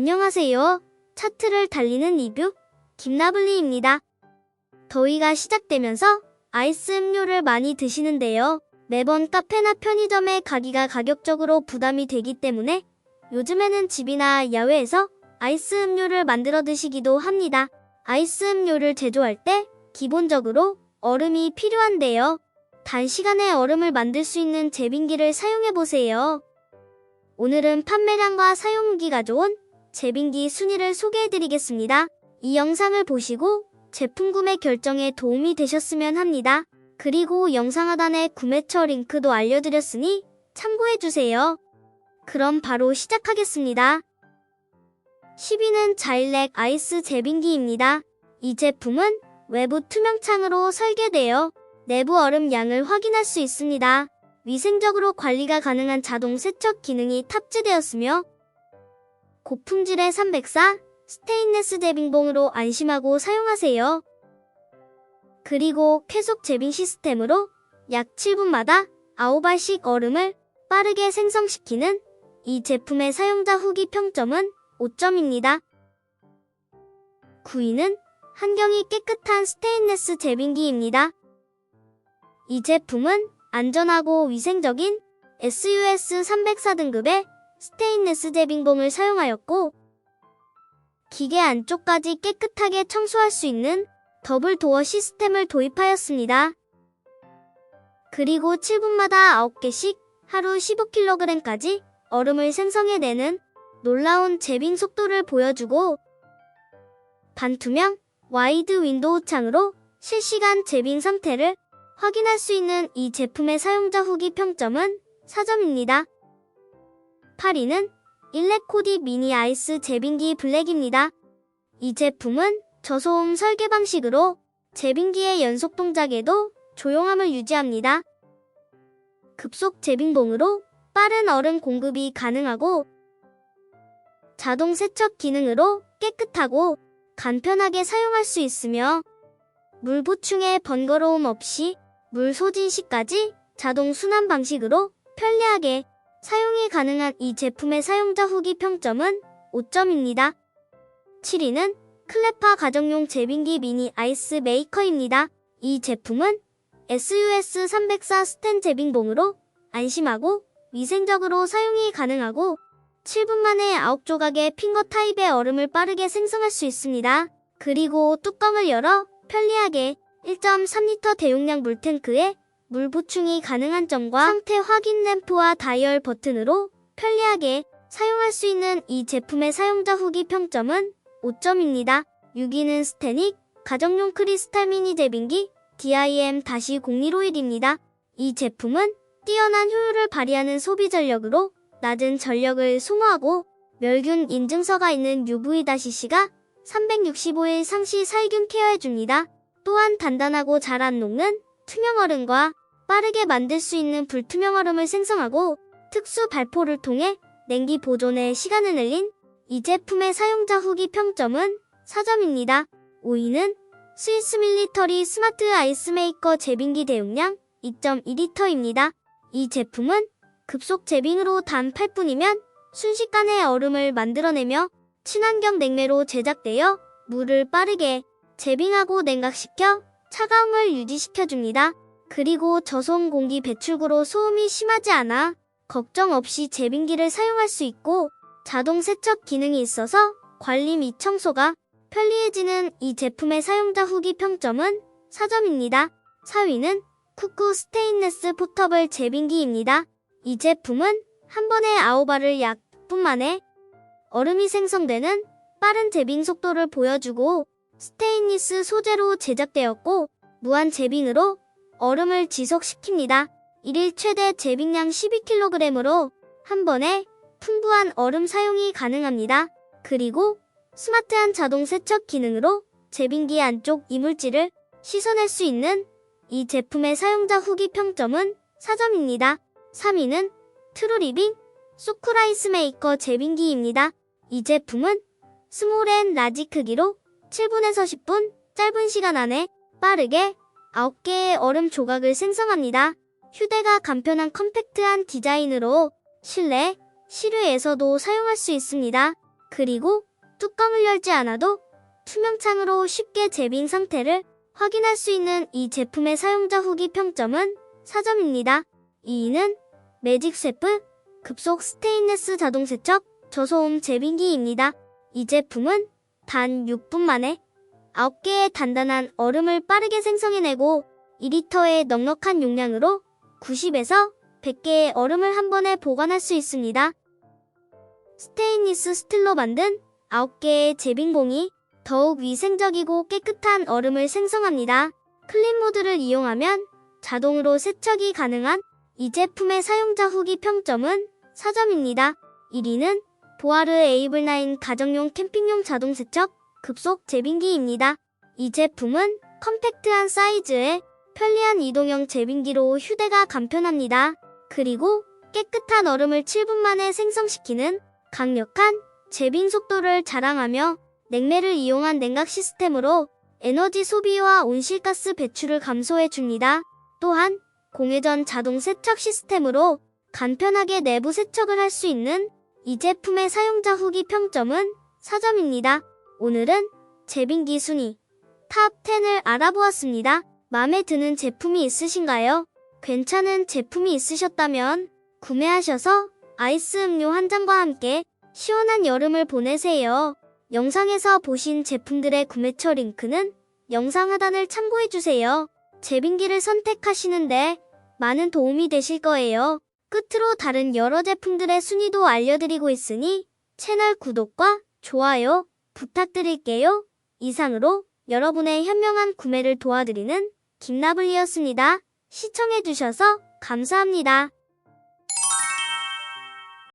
안녕하세요. 차트를 달리는 리뷰 김나블리입니다. 더위가 시작되면서 아이스 음료를 많이 드시는데요. 매번 카페나 편의점에 가기가 가격적으로 부담이 되기 때문에 요즘에는 집이나 야외에서 아이스 음료를 만들어 드시기도 합니다. 아이스 음료를 제조할 때 기본적으로 얼음이 필요한데요. 단시간에 얼음을 만들 수 있는 제빙기를 사용해 보세요. 오늘은 판매량과 사용후기가 좋은 제빙기 순위를 소개해 드리겠습니다. 이 영상을 보시고 제품 구매 결정에 도움이 되셨으면 합니다. 그리고 영상 하단에 구매처 링크도 알려드렸으니 참고해 주세요. 그럼 바로 시작하겠습니다. 10위는 자일렉 아이스 제빙기입니다. 이 제품은 외부 투명창으로 설계되어 내부 얼음 양을 확인할 수 있습니다. 위생적으로 관리가 가능한 자동 세척 기능이 탑재되었으며 고품질의 304 스테인레스 제빙봉으로 안심하고 사용하세요. 그리고 쾌속 제빙 시스템으로 약 7분마다 9알씩 얼음을 빠르게 생성시키는 이 제품의 사용자 후기 평점은 5점입니다. 9위는 환경이 깨끗한 스테인레스 제빙기입니다. 이 제품은 안전하고 위생적인 SUS 304 등급의 스테인레스 제빙봉을 사용하였고 기계 안쪽까지 깨끗하게 청소할 수 있는 더블 도어 시스템을 도입하였습니다. 그리고 7분마다 9개씩 하루 15kg까지 얼음을 생성해내는 놀라운 제빙 속도를 보여주고 반투명 와이드 윈도우 창으로 실시간 제빙 상태를 확인할 수 있는 이 제품의 사용자 후기 평점은 4점입니다. 8위는 일렉코디 미니 아이스 제빙기 블랙입니다. 이 제품은 저소음 설계 방식으로 제빙기의 연속 동작에도 조용함을 유지합니다. 급속 제빙봉으로 빠른 얼음 공급이 가능하고 자동 세척 기능으로 깨끗하고 간편하게 사용할 수 있으며 물 보충에 번거로움 없이 물 소진 시까지 자동 순환 방식으로 편리하게 사용이 가능한 이 제품의 사용자 후기 평점은 5점입니다. 7위는 클레파 가정용 제빙기 미니 아이스 메이커입니다. 이 제품은 SUS 304 스텐 제빙봉으로 안심하고 위생적으로 사용이 가능하고 7분 만에 9조각의 핑거 타입의 얼음을 빠르게 생성할 수 있습니다. 그리고 뚜껑을 열어 편리하게 1.3리터 대용량 물탱크에 물 보충이 가능한 점과 상태 확인 램프와 다이얼 버튼으로 편리하게 사용할 수 있는 이 제품의 사용자 후기 평점은 5점입니다. 6위는 스테닉 가정용 크리스탈 미니 제빙기 DIM-0251입니다. 이 제품은 뛰어난 효율을 발휘하는 소비 전력으로 낮은 전력을 소모하고 멸균 인증서가 있는 UV-C가 365일 상시 살균 케어해줍니다. 또한 단단하고 잘안 녹는 투명 얼음과 빠르게 만들 수 있는 불투명 얼음을 생성하고 특수 발포를 통해 냉기 보존의 시간을 늘린 이 제품의 사용자 후기 평점은 4점입니다. 5위는 스위스 밀리터리 스마트 아이스메이커 제빙기 대용량 2.2리터입니다. 이 제품은 급속 제빙으로 단 8분이면 순식간에 얼음을 만들어내며 친환경 냉매로 제작되어 물을 빠르게 제빙하고 냉각시켜 차가움을 유지시켜줍니다. 그리고 저소음 공기 배출구로 소음이 심하지 않아 걱정 없이 제빙기를 사용할 수 있고 자동 세척 기능이 있어서 관리 및 청소가 편리해지는 이 제품의 사용자 후기 평점은 4점입니다. 4위는 쿠쿠 스테인레스 포터블 제빙기입니다. 이 제품은 한 번에 아오바를 약 10분 만에 얼음이 생성되는 빠른 제빙 속도를 보여주고 스테인리스 소재로 제작되었고 무한 제빙으로 얼음을 지속시킵니다. 1일 최대 제빙량 12kg으로 한 번에 풍부한 얼음 사용이 가능합니다. 그리고 스마트한 자동 세척 기능으로 제빙기 안쪽 이물질을 씻어낼 수 있는 이 제품의 사용자 후기 평점은 4점입니다. 3위는 트루리빙 소쿠라이스 메이커 제빙기입니다. 이 제품은 스몰 앤 라지 크기로 7분에서 10분 짧은 시간 안에 빠르게 9개의 얼음 조각을 생성합니다. 휴대가 간편한 컴팩트한 디자인으로 실내, 실외에서도 사용할 수 있습니다. 그리고 뚜껑을 열지 않아도 투명창으로 쉽게 재빙 상태를 확인할 수 있는 이 제품의 사용자 후기 평점은 4점입니다. 2위는 매직 쇠프 급속 스테인레스 자동 세척 저소음 재빙기입니다. 이 제품은 단 6분 만에 9개의 단단한 얼음을 빠르게 생성해내고 2리터의 넉넉한 용량으로 90에서 100개의 얼음을 한 번에 보관할 수 있습니다. 스테인리스 스틸로 만든 9개의 제빙봉이 더욱 위생적이고 깨끗한 얼음을 생성합니다. 클린 모드를 이용하면 자동으로 세척이 가능한 이 제품의 사용자 후기 평점은 4점입니다. 1위는 보아르 에이블9 가정용 캠핑용 자동 세척 급속 제빙기입니다. 이 제품은 컴팩트한 사이즈에 편리한 이동형 제빙기로 휴대가 간편합니다. 그리고 깨끗한 얼음을 7분 만에 생성시키는 강력한 제빙 속도를 자랑하며 냉매를 이용한 냉각 시스템으로 에너지 소비와 온실가스 배출을 감소해 줍니다. 또한 공회전 자동 세척 시스템으로 간편하게 내부 세척을 할 수 있는 이 제품의 사용자 후기 평점은 4점입니다. 오늘은 제빙기 순위 탑 10을 알아보았습니다. 마음에 드는 제품이 있으신가요? 괜찮은 제품이 있으셨다면 구매하셔서 아이스 음료 한 잔과 함께 시원한 여름을 보내세요. 영상에서 보신 제품들의 구매처 링크는 영상 하단을 참고해주세요. 제빙기를 선택하시는데 많은 도움이 되실 거예요. 끝으로 다른 여러 제품들의 순위도 알려드리고 있으니 채널 구독과 좋아요 부탁드릴게요. 이상으로 여러분의 현명한 구매를 도와드리는 김나블리였습니다. 시청해주셔서 감사합니다.